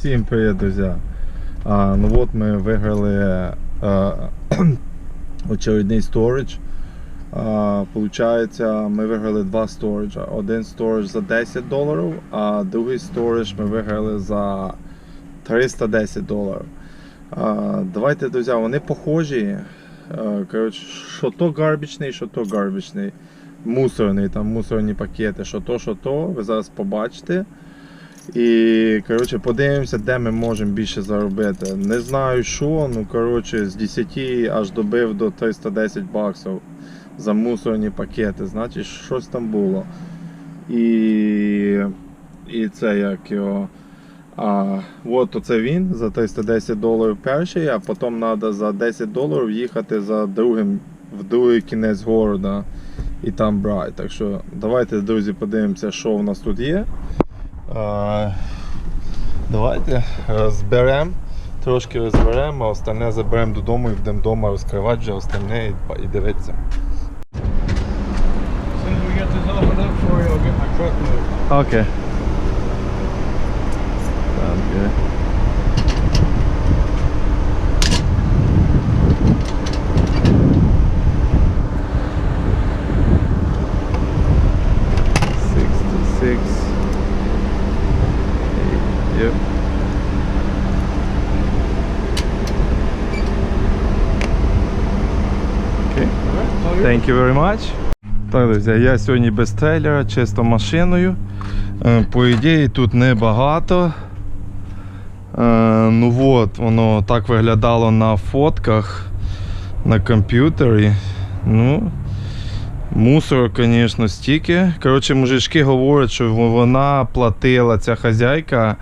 Всім привіт, друзі. А, ну от ми виграли а, очередний сторідж. Получається, ми виграли два сториджа. Один сторідж за 10 доларів, а другий сторідж ми виграли за 310 доларів. А, давайте, друзі, вони похожі. А, коротше, що то гарбічний, що то гарбічний. Мусорний, там мусорні пакети, що то, що то, ви зараз побачите. І коротше, подивимося, де ми можемо більше заробити. Не знаю що, ну коротше, з 10 аж добив до 310 баксів за мусорні пакети. Значить, щось там було. І, і це як його. А, от оце він за 310 доларів перший, а потім треба за 10 доларів їхати за другим в другий кінець города і там брати. Так що давайте, друзі, подивимося, що в нас тут є. Давайте розберемо, трошки розберемо, а остальне заберемо додому і будемо вдома розкривати вже остальне і, дивитися. As soon as Thank you very much. Так, друзі, я сьогодні без трейлера, чисто машиною. Е, По ідеї тут небагато. Е, Ну от, воно так виглядало на фотках на комп'ютері. Ну, мусор, звісно, стільки. Коротше, мужички говорять, що вона платила, ця хазяйка,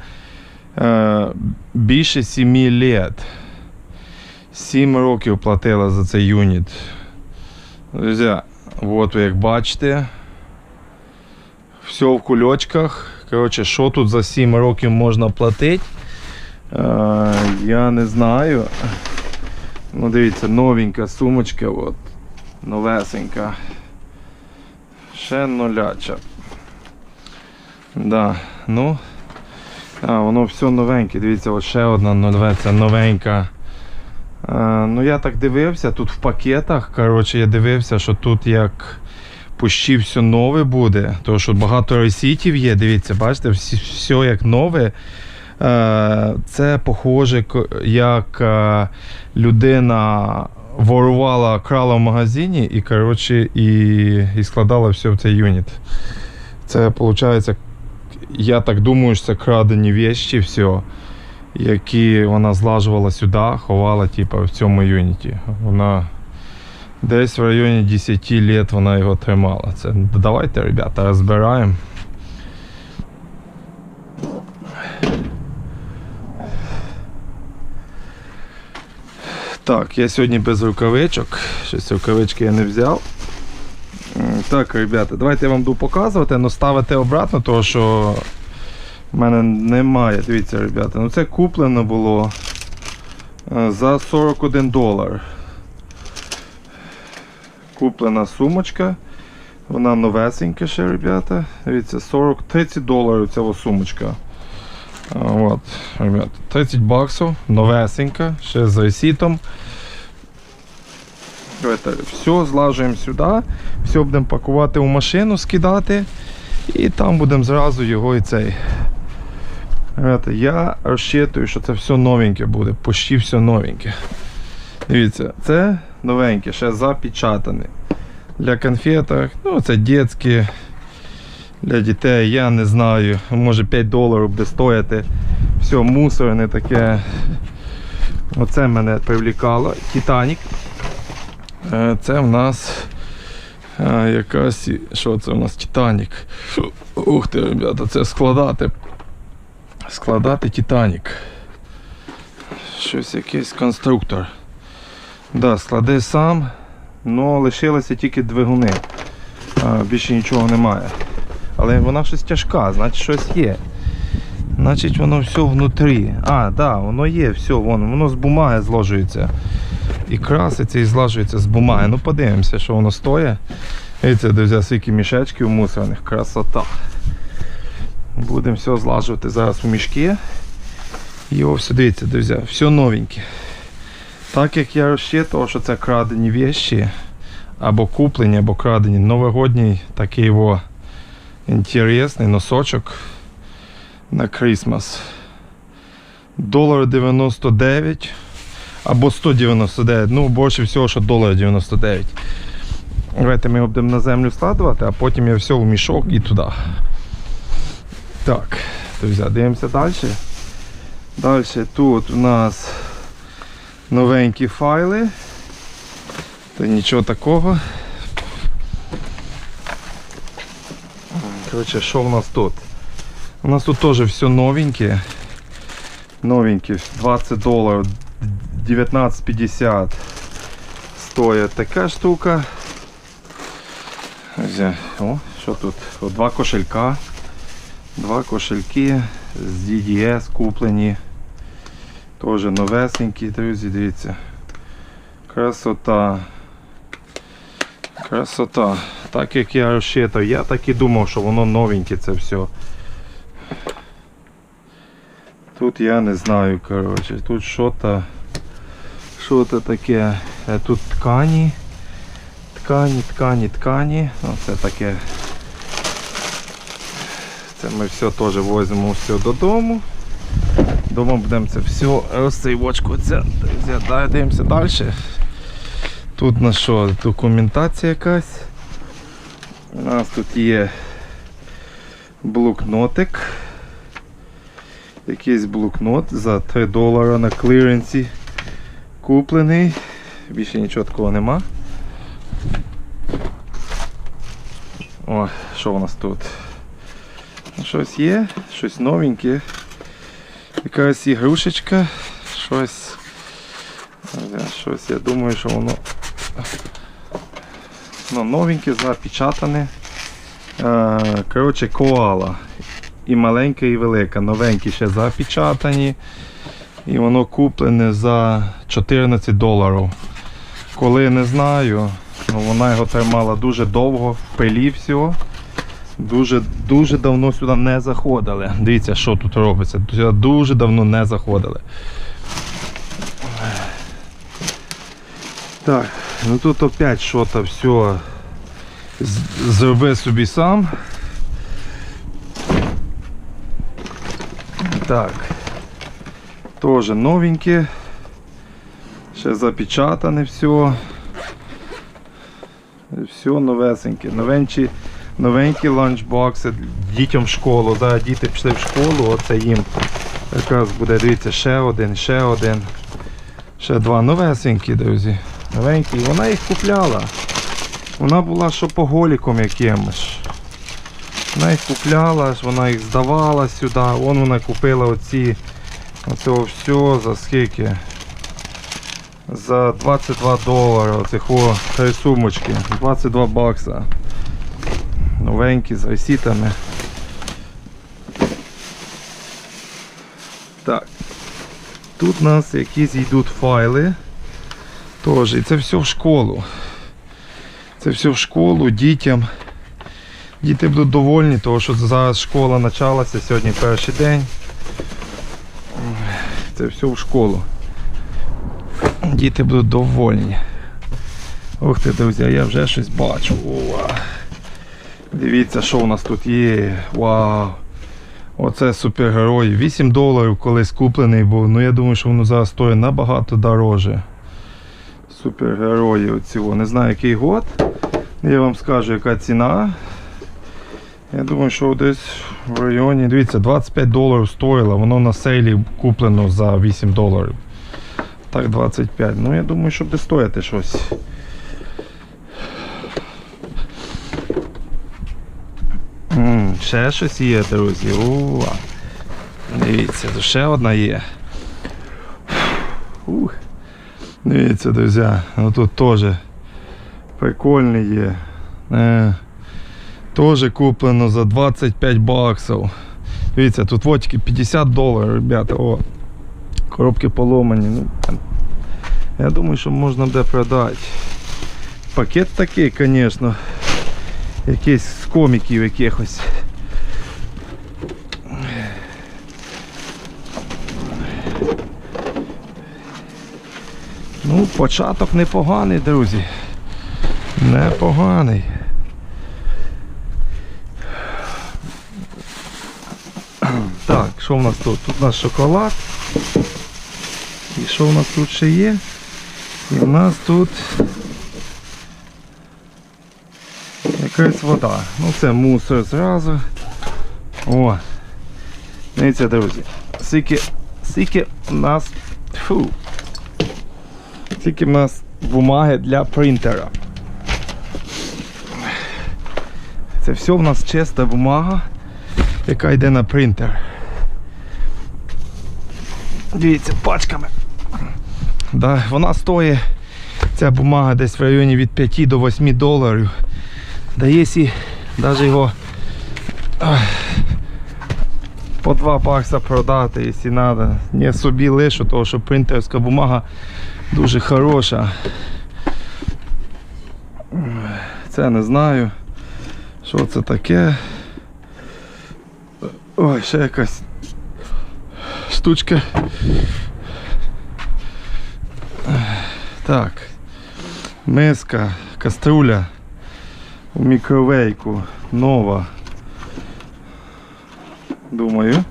е, більше 7 літ. 7 років платила за цей юніт. Друзі, от ви як бачите. Все в кульочках. Коротше, що тут за 7 років можна платити? Е, я не знаю. Ну, дивіться, новенька сумочка, от. Новесенька. Ще нуляча. Да, ну. А, воно все новеньке. Дивіться, от ще одна це новенька. Е, ну я так дивився, тут в пакетах. Коротше, я дивився, що тут як почти все нове буде. Тому що багато ресітів є. Дивіться, бачите, все як нове. Е, Це похоже, як е, людина ворувала, крала в магазині і, коротше, і, і складала все в цей юніт. Це виходить, я так думаю, що це крадені вещі, все які вона злажувала сюди, ховала типу, в цьому юніті. Вона десь в районі 10 літ вона його тримала. Це давайте, ребята, розбираємо. Так, я сьогодні без рукавичок. Щось рукавички я не взяв. Так, ребята, давайте я вам буду показувати, але ставити обратно, тому що у мене немає. Дивіться, ребята, ну це куплено було е, за 41 долар. Куплена сумочка. Вона новесенька ще, ребята. Дивіться, 40, 30 доларів ця сумочка. От, ребята, 30 баксів, новесенька, ще з ресітом. Все злажуємо сюди, все будемо пакувати в машину, скидати. І там будемо зразу його і цей. Ребята, я розчитую, що це все новеньке буде, почти все новеньке. Дивіться, це новеньке, ще запечатане. Для конфеток, ну це дітські. Для дітей, я не знаю, може 5 доларів буде стояти. Все, мусорне таке. Оце мене привлікало. Титанік. Е, Це в нас е, якась. Що це у нас Титанік? Ух ти, ребята, це складати. Складати Титанік. Щось якийсь конструктор. Да, склади сам, але лишилися тільки двигуни. А, більше нічого немає. Але вона щось тяжка, значить щось є. Значить воно все внутрі. А, так, да, воно є, все, воно, воно з бумаги зложується. І краситься і злажується з бумаги. Ну подивимося, що воно стоїть. Дивіться, друзі, скільки мішечків мусорних. Красота. Будемо все злажувати зараз у мішки. І ось дивіться, друзі, все новеньке. Так як я розчитував, що це крадені вещі, або куплені, або крадені, новогодній такий його інтересний носочок на Крисмас. Долар 99 або 199, ну більше всього, що долар 99. Давайте ми його будемо на землю складувати, а потім я все в мішок і туди. Так, друзі, дивимося далі. Далі тут у нас новенькі файли. Та нічого такого. Коротше, що в нас тут? У нас тут теж все новеньке. Новеньке, 20 доларів, 19,50 стоїть така штука. О, що тут? О, два кошелька. Два кошельки з DDS куплені. Теж новесенькі, друзі, дивіться. Красота. Красота. Так як я розчитав, я так і думав, що воно новеньке це все. Тут я не знаю, коротше, тут що-то що-то таке. Е, Тут ткані. Ткані, ткані, ткані. Оце таке. Це ми все теж возимо все додому. Дома будемо це все далі дивимося далі. Тут на що? Документація якась. У нас тут є блокнотик. Якийсь блокнот за 3 долара на кліренсі куплений. Більше нічого такого нема. О, що у нас тут? Щось є, щось новеньке. Якась ігрушечка, щось. Щось, я думаю, що воно ну, новеньке, запечатане. Коротше, коала. І маленька, і велика. Новенькі ще запечатані. І воно куплене за 14 доларів. Коли не знаю, ну вона його тримала дуже довго, в пилі всього. Дуже, дуже давно сюди не заходили. Дивіться, що тут робиться. Сюди дуже давно не заходили. Так, ну тут опять що-то все зроби собі сам. Так. Тоже новеньке. Ще запечатане все. Все новесеньке. Новенькі, новенькі ланчбокси дітям в школу. Зараз діти пішли в школу, оце їм якраз буде, дивіться, ще один, ще один. Ще два новесенькі, друзі. Новенькі. Вона їх купляла. Вона була шопоголіком якимось. Вона їх купляла, вона їх здавала сюди. Вон вона купила оці оцього все за скільки? За 22 долари. Оцих о, сумочки. 22 бакса. Новенькі з ресітами. Так. Тут у нас якісь йдуть файли. Тож, і це все в школу. Це все в школу дітям. Діти будуть довольні, тому що зараз школа почалася, сьогодні перший день. Це все в школу. Діти будуть довольні. Ух ти, друзі, я вже щось бачу. Уа. Дивіться, що у нас тут є. Вау. Оце супергерой. 8 доларів колись куплений був. Ну я думаю, що воно зараз стоїть набагато дороже. Супергерої оцього. Не знаю який год. Я вам скажу, яка ціна. Я думаю, що десь в районі, дивіться, 25 доларів стоїло, воно на сейлі куплено за 8 доларів. Так, 25. Ну, я думаю, що буде стояти щось. Ще щось є, друзі. Уа. Дивіться, тут ще одна є. Ух. Дивіться, друзі, ну тут теж прикольний є. Е. Теж куплено за 25 баксів. Дивіться, тут вотики 50 доларів, ребята. О, коробки поломані. Ну, я думаю, що можна буде продати. Пакет такий, звісно. Якийсь з коміків якихось. Ну, початок непоганий, друзі. Непоганий. Так, що в нас тут? Тут у нас шоколад. І що в нас тут ще є? І в нас тут якась вода. Ну це мусор зразу. О! Дивіться, друзі. Скільки, скільки в нас. Фу. Скільки в нас бумаги для принтера. Це все в нас чиста бумага, яка йде на принтер. Дивіться, пачками. Да, вона стоїть, ця бумага десь в районі від 5 до 8 доларів. Да навіть його по 2 бакса продати, якщо треба. Не собі лишу, тому що принтерська бумага дуже хороша. Це не знаю. Що це таке? Ой, ще якась штучка. Так. Миска, каструля у мікровейку нова. Думаю.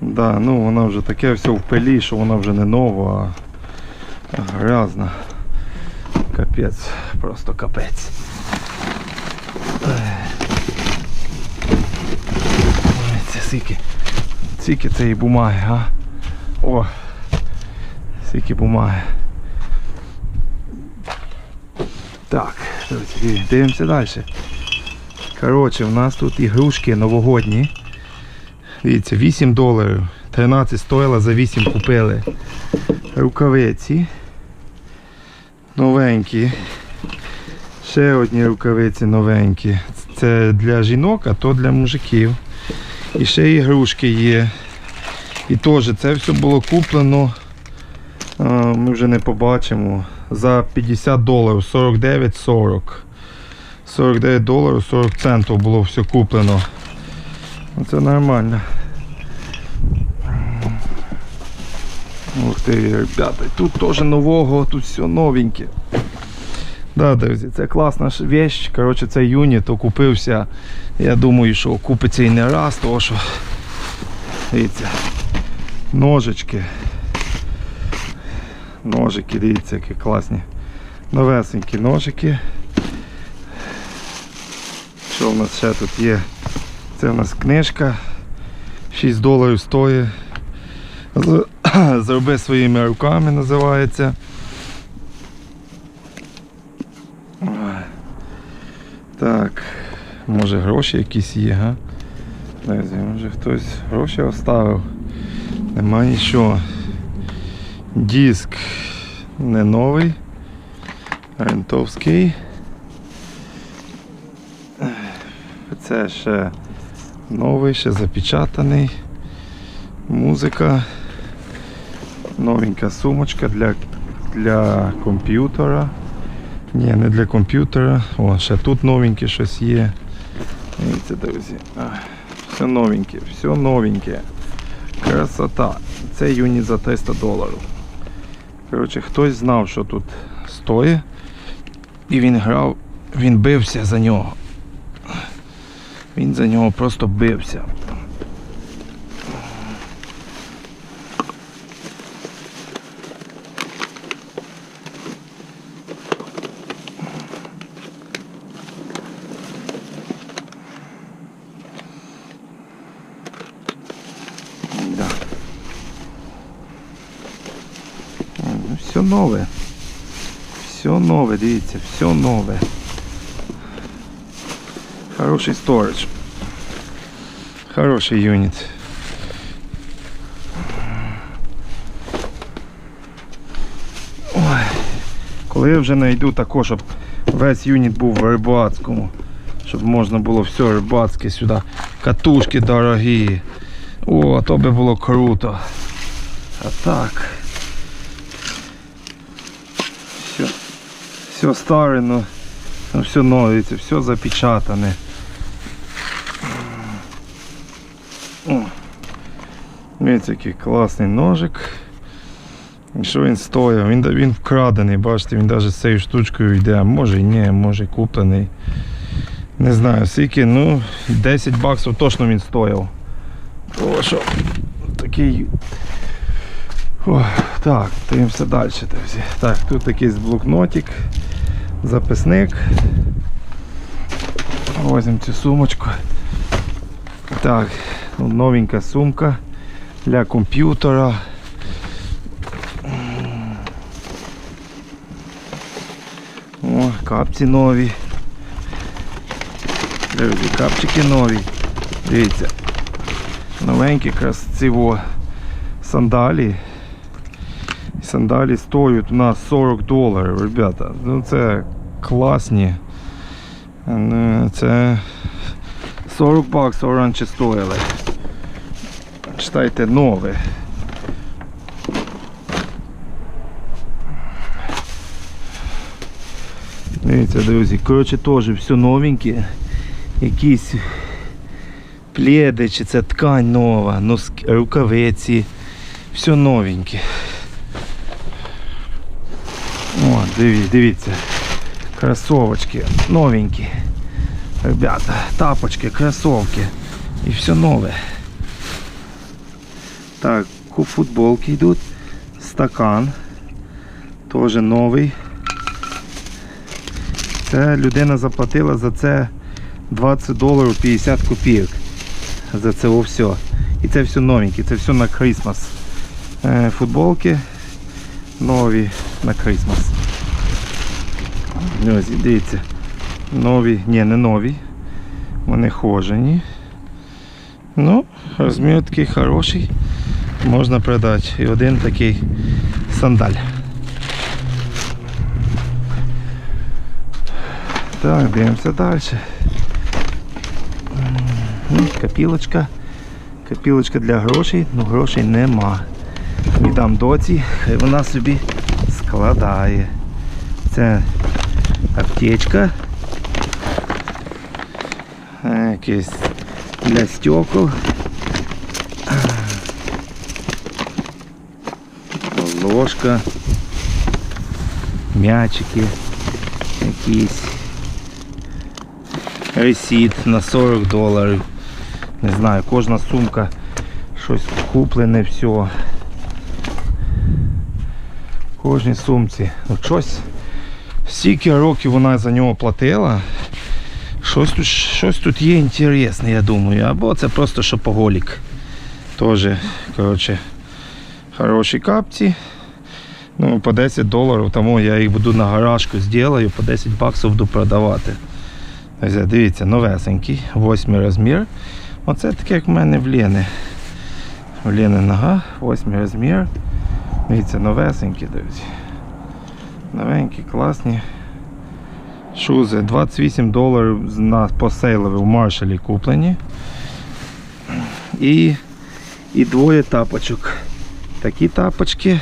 Да, ну вона вже таке все в пилі, що вона вже не нова, а грязна. Капець, просто капець. Це скільки, скільки цієї бумаги, а? О, скільки бумаги. Так, дивимося далі. Коротше, в нас тут ігрушки новогодні. Дивіться, 8 доларів. 13 стоїла, за 8 купили. Рукавиці. Новенькі. Ще одні рукавиці новенькі. Це для жінок, а то для мужиків. І ще ігрушки є. І теж це все було куплено. Ми вже не побачимо. За 50 доларів, 49,40. 49 доларів 40 центів було все куплено. Це нормально. Ух ти, ребята, тут теж нового, тут все новеньке. Да, друзі, це класна вещь. Коротше, цей юніт окупився. Я думаю, що окупиться і не раз, тому що дивіться, ножички. Ножики, дивіться, які класні. Новесенькі ножики. Що в нас ще тут є? Це у нас книжка. 6 доларів стоїть. Зроби своїми руками називається. Так, може гроші якісь є, га? Друзі, може хтось гроші оставив. Нема нічого. Диск не новий. Рентовський. Це ще новий, ще запечатаний. Музика. Новенька сумочка для, для комп'ютера. Ні, не для комп'ютера. О, ще тут новеньке щось є. Дивіться, друзі. Все новеньке, все новеньке. Красота. Це юніт за 300 доларів. Коротше, хтось знав, що тут стоїть. І він грав, він бився за нього. Він за нього просто бився. Да. Ну, все нове. Все нове, дивіться, все нове. Хороший сторож. Хороший юніт. Ой. Коли я вже знайду також, щоб весь юніт був в рибацькому. Щоб можна було все рибацьке сюди. Катушки дорогі. О, то би було круто. А так. Все, все старе, но, но все це все запечатане. Дивіться, який класний ножик. І Що він стоїть? Він, він вкрадений, бачите, він навіть з цією штучкою йде. Може і ні, може куплений. Не знаю, скільки, ну, 10 баксів точно він стояв. О, що такий. О, так, дивимося далі. Так, тут якийсь блокнотик, записник. Возьмемо цю сумочку. Так, ну, новенька сумка для комп'ютера. О, капці нові. Друзі, капчики нові. Дивіться. Новенькі якраз ці во сандалі. Сандалі стоять у нас 40 доларів, ребята. Ну це класні. Ну, Це 40 баксів раніше стоїли. Читайте нове. Дивіться, друзі, коротше теж все новеньке. Якісь пледи, чи це ткань нова, рукавиці. Все новеньке. О, диві, дивіться. Кросовочки новенькі. Ребята, тапочки, кроссовки. І все нове. Так, футболки йдуть. Стакан. Теж новий. Це людина заплатила за це 20 доларів 50 копійок. За це все. І це все новеньке, це все на Крисмас. Е, Футболки нові на Крисмас. Ось, дивіться. Нові, ні, не нові. Вони хожені. Ну, розмір такий хороший. Можна продати. І один такий сандаль. Так, дивимося далі. М, Копілочка. Копілочка для грошей, ну грошей нема. Віддам доці, хай вона собі складає. Це аптечка. Якийсь для стекол. Ложка. М'ячики якісь. Ресіт на 40 доларів. Не знаю, кожна сумка щось куплене, все. В кожній сумці. Ну, щось. Стільки років вона за нього платила. Щось тут, щось тут є інтересне, я думаю. Або це просто шопоголік. Тоже, коротше, хороші капці. Ну, по 10 доларів, тому я їх буду на гаражку зроблю, по 10 баксів буду продавати. Дивіться, новесенький, 8 розмір. Оце таке, як в мене в Лени. В Лени нога, 8 розмір. Дивіться, новесенькі, друзі. Новенькі, класні. Шузи 28 доларів на посейлові в маршалі куплені. І, і двоє тапочок. Такі тапочки.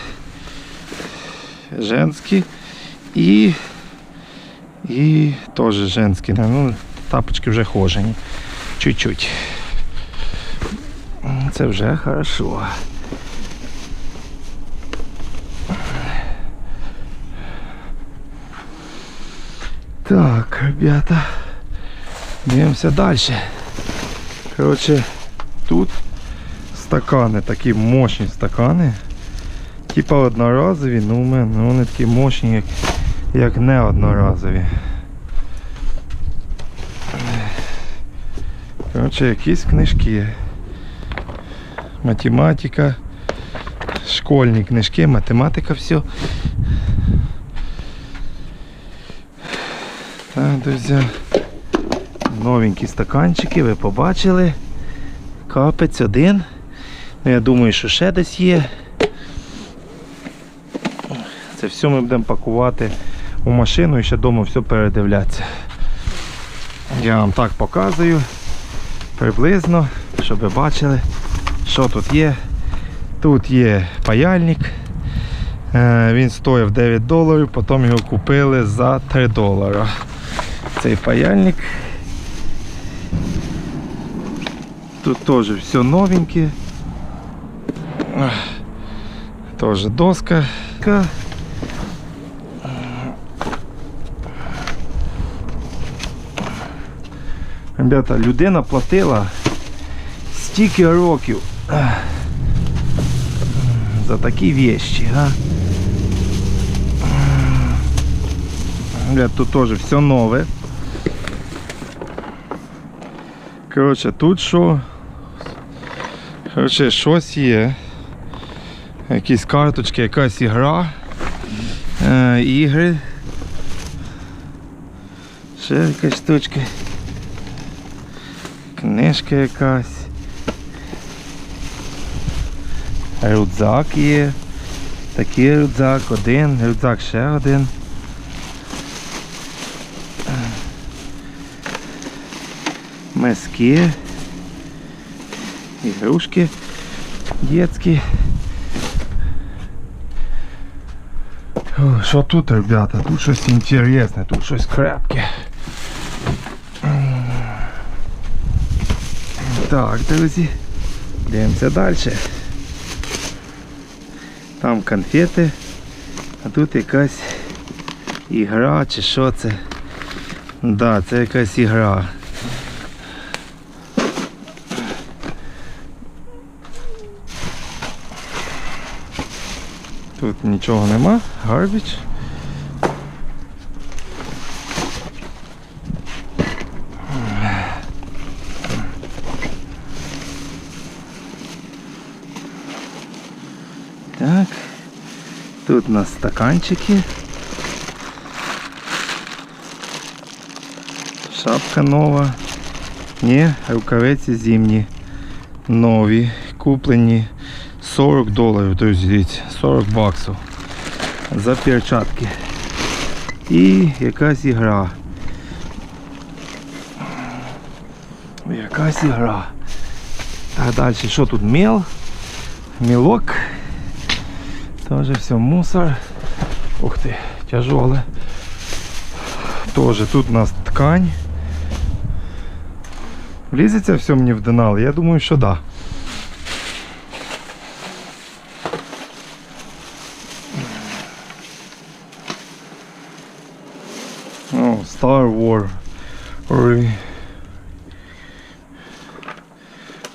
Женські. І, і теж женські. Ну, тапочки вже хожені. Чуть-чуть. Це вже хорошо. Так, ребята, дивимося далі. Коротше, тут стакани, такі мощні стакани. Типа одноразові, ну у мене ну, вони такі мощні, як, як не одноразові. Коротше, якісь книжки. Математика, школьні книжки, математика, все. Так, друзі. Новенькі стаканчики, ви побачили. Капець один. Ну, я думаю, що ще десь є. Це все ми будемо пакувати у машину і ще вдома все передивлятися. Я вам так показую приблизно, щоб ви бачили, що тут є. Тут є паяльник. Е, Він стоїв 9 доларів, потім його купили за 3 долара. Цей паяльник. Тут теж все новеньке. Ах, Тоже доска. Ка. Ребята, людина платила стільки років ех, за такі вещи, а? Ребят, тут теж все нове. Коротше, тут що? Коротше, щось є. Якісь карточки, якась ігра. Е, ігри. Ще якась штучка. Книжка якась. Рюкзак є. Такий рюкзак, один, рюкзак ще один. Миски. Ігрушки детські. О, Що тут, ребята? Тут щось інтересне, тут щось крепке. Так, друзі, дивимося далі. Там конфети, а тут якась ігра чи що це? Да, це якась ігра. Тут нічого нема, гарбіч. Так. Тут у нас стаканчики. Шапка нова. Ні, рукавиці зимні. Нові. Куплені 40 доларів, друзі, дивіться, 40 баксів за перчатки. І якась ігра. Якась ігра. Так, далі, що тут? Мел, мілок. Тоже все мусор. Ух ты, тяжелое. Тоже тут у нас ткань. Влізеться все мені в донал? Я думаю, що да. О, Star War.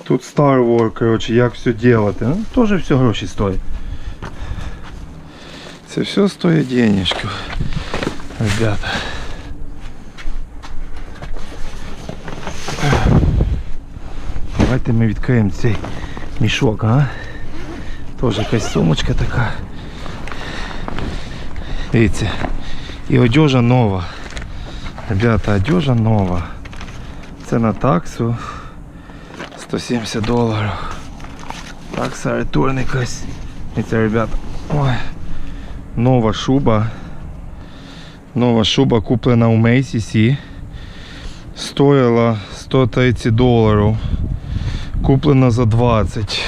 Тут Star War, короче, як все делати. Ну, тоже все гроші стоїть. Це все стоїть денежку, ребята. Давайте ми відкриємо цей мішок, а? Тоже якась сумочка така. Дивіться. І одежа нова. Ребята, одежа нова. Це на таксу 170 доларів. Такса ретурн якась. Дивіться, ребята. Ой. Нова шуба. Нова шуба куплена у Macy's. Стоїла 130 доларів. Куплена за 20.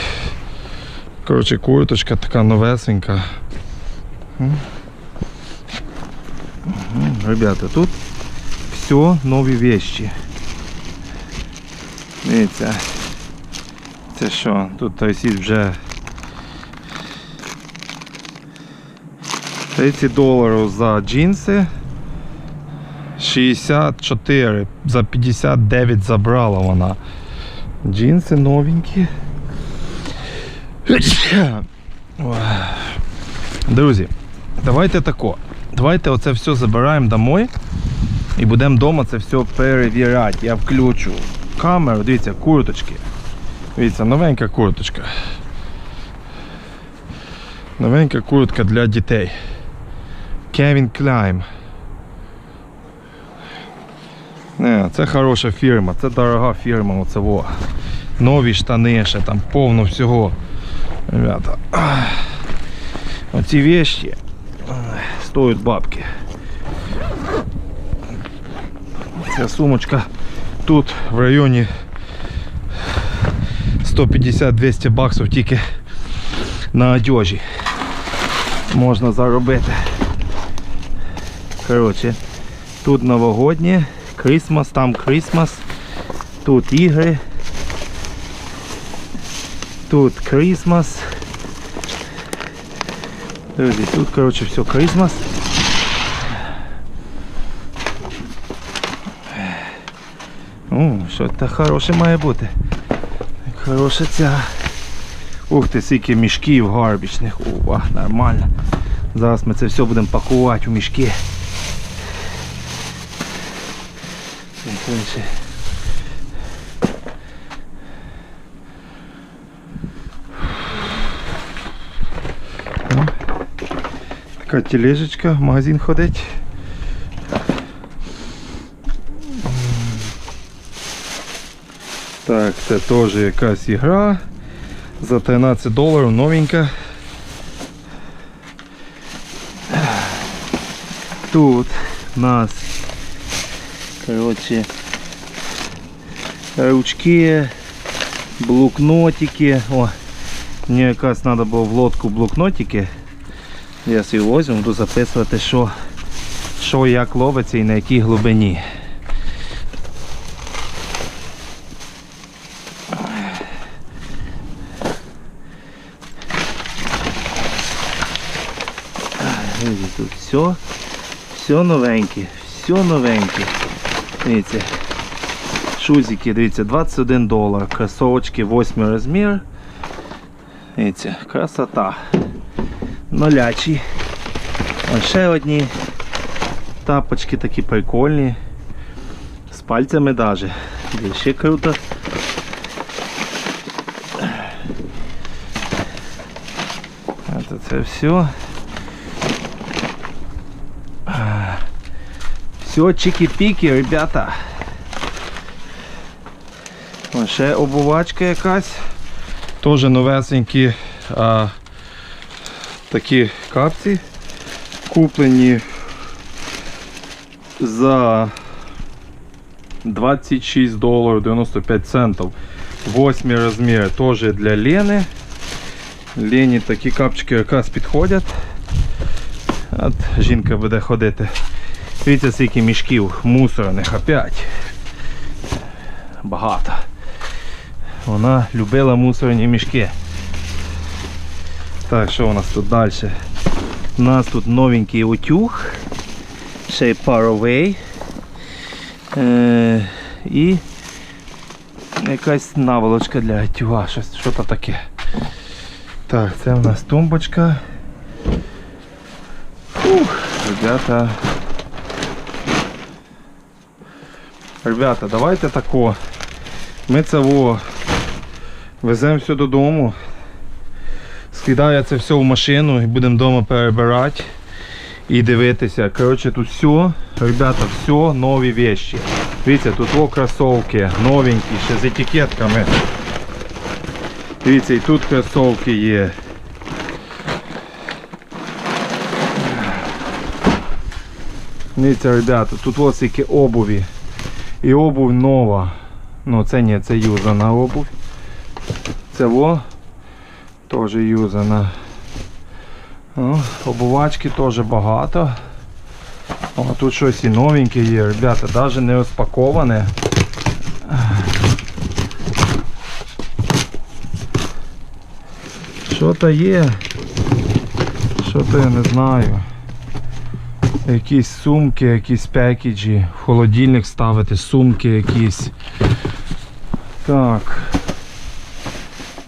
Коротше, курточка така новесенька. Ребята, тут все нові вещи. Дивіться. Це що? Тут той вже 30 доларів за джинси. 64 за 59 забрала вона. Джинси новенькі. Друзі, давайте тако. Давайте оце все забираємо домой і будемо вдома це все перевіряти. Я включу камеру, дивіться, курточки. Дивіться, новенька курточка. Новенька куртка для дітей. Kevin Klein. Не, це хороша фірма, це дорога фірма, оце во. Нові штани ще там повно всього. Ребята. Оці вещи ах, стоять бабки. Ця сумочка тут в районі 150-200 баксів тільки на одежі можна заробити. Коротше, тут новогоднє, Крисмас, там Крисмас, тут ігри, тут Крисмас. Друзі, тут, коротше, все Christmas. О, що це хороше має бути. Хороша ця. Ух ти, скільки мішків гарбічних. Ува, нормально. Зараз ми це все будемо пакувати у мішки. Ну, Така тележечка, в магазин ходить. Так, це теж якась ігра. За 13 доларів новенька. Тут у нас короче ручки, блокнотики. О, мені якраз треба було в лодку блокнотики. Я свій возьму, буду записувати, що, що як ловиться і на якій глибині. Друзі, тут все, все новеньке, все новеньке. Дивіться. Шузики, дивіться, 21 долар. Кросовочки 8 розмір. Дивіться, красота. Нолячі. А ще одні тапочки такі прикольні. З пальцями даже. Ще круто. Це все. Все, чики-піки, ребята. Ще обувачка якась. Теж новесенькі а, такі капці. Куплені за 26 доларів 95 центів. Восьмий розмір теж для Лени. Лені такі капчики якраз підходять. От жінка буде ходити. Дивіться, скільки мішків мусорних опять. Багато. Вона любила мусорні мішки. Так, що у нас тут далі? У нас тут новенький утюг. Ще й Paraway. Е, і якась наволочка для щось, що то таке. Так, це у нас тумбочка. Ух, ребята. Ребята, давайте тако. Ми це во веземо все додому. Скидаю це все в машину і будемо вдома перебирати і дивитися. Коротше, тут все, ребята, все нові вещи. Дивіться, тут о кросовки новенькі, ще з етикетками. Дивіться, і тут кросовки є. Дивіться, ребята, тут ось які обуві. І обувь нова. Ну це не, це юзана обувь. Це во теж юзана. О, обувачки теж багато. О, тут щось і новеньке є, ребята, навіть не розпаковане. Що то є? Що то я не знаю. Якісь сумки, якісь пекеджі, в холодильник ставити, сумки якісь. Так.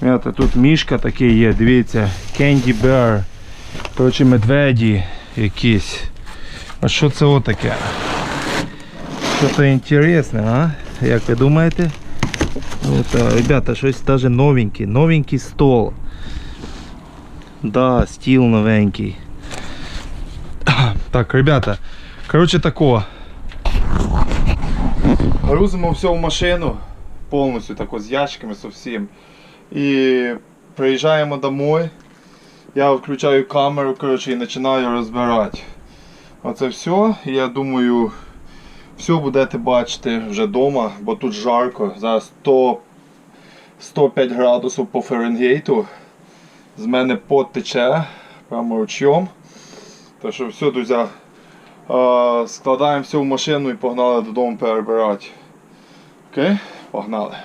Ребята, тут мішка такий є, дивіться, Candy Bear. Коротше, медведі якісь. А що це отаке? Що то інтересне, а? Як ви думаєте? От, ребята, щось даже новенький, новенький стол. Да, стіл новенький. Так, ребята, короче тако. Грузимо все в машину, повністю тако з ящиками со всім. І приїжджаємо домой. Я включаю камеру короче, і починаю розбирати. Оце все. Я думаю, все будете бачити вже вдома, бо тут жарко. Зараз 100, 105 градусів по Фаренгейту. З мене пот тече прямо ручйом. Так що все, друзі, складаємо все в машину і погнали додому перебирати. Окей? Погнали.